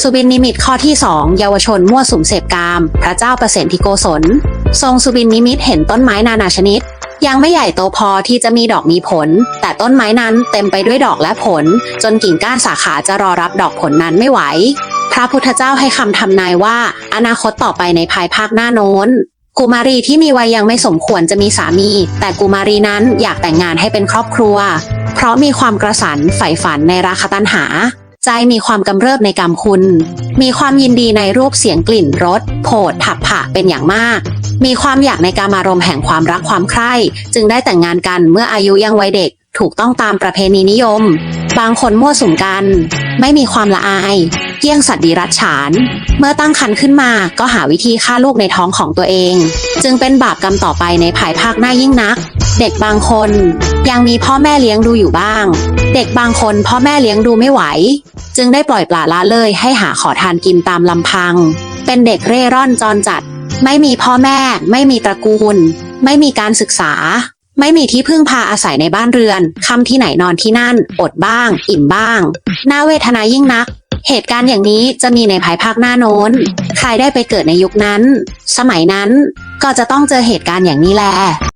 สุบินนิมิตข้อที่ 2 เยาวชนมั่วสุมเสพกาม พระเจ้าประเสนที่โกศล ทรงสุบินนิมิตเห็นต้นไม้นานาชนิด ยังไม่ใหญ่โตพอที่จะมีดอกมีผล แต่ต้นไม้นั้นเต็มไปด้วยดอกและผล จนกิ่งก้านสาขาจะรอรับดอกผลนั้นไม่ไหว พระพุทธเจ้าให้คำทำนายว่า อนาคตต่อไปในภายภาคหน้าโน้นกุมารีที่มีวัยยังไม่สมควรจะมีสามี แต่กุมารีนั้นอยากแต่งงานให้เป็นครอบครัว เพราะมีความกระสันใฝ่ฝันในราคตันหา ใจมีความกำเริบในกรรมคุณ มีความยินดีในรูปเสียงกลิ่นรสโผฏฐัพพะเป็นอย่างมาก มีความอยากในการมารมณ์แห่งความรักความใคร่ จึงได้แต่งงานกันเมื่ออายุยังวัยเด็ก ถูกต้องตามประเพณีนิยม บางคนมั่วสุมกัน ไม่มีความละอายเยี่ยงสัตว์ดีรัจฉาน เมื่อตั้งครรภ์ขึ้นมาก็หาวิธีฆ่าลูกในท้องของตัวเอง จึงเป็นบาปกรรมต่อไปในภายภาคหน้ายิ่งนัก เด็กบางคน ยังมีพ่อแม่เลี้ยงดูอยู่บ้าง เด็กบางคนพ่อแม่เลี้ยงดูไม่ไหว จึงได้ปล่อยปละละเลยให้หาขอทานกินตามลำพัง เป็นเด็กเร่ร่อนจรจัด ไม่มีพ่อแม่ ไม่มีตระกูล ไม่มีการศึกษา ไม่มีที่พึ่งพาอาศัยในบ้านเรือนคำที่ไหนนอนที่นั่น อดบ้าง อิ่มบ้าง น่าเวทนายิ่งนักเหตุการณ์อย่างนี้จะมีในภายภาคหน้าโน้น ใครได้ไปเกิดในยุคนั้น สมัยนั้น ก็จะต้องเจอเหตุการณ์อย่างนี้แหละ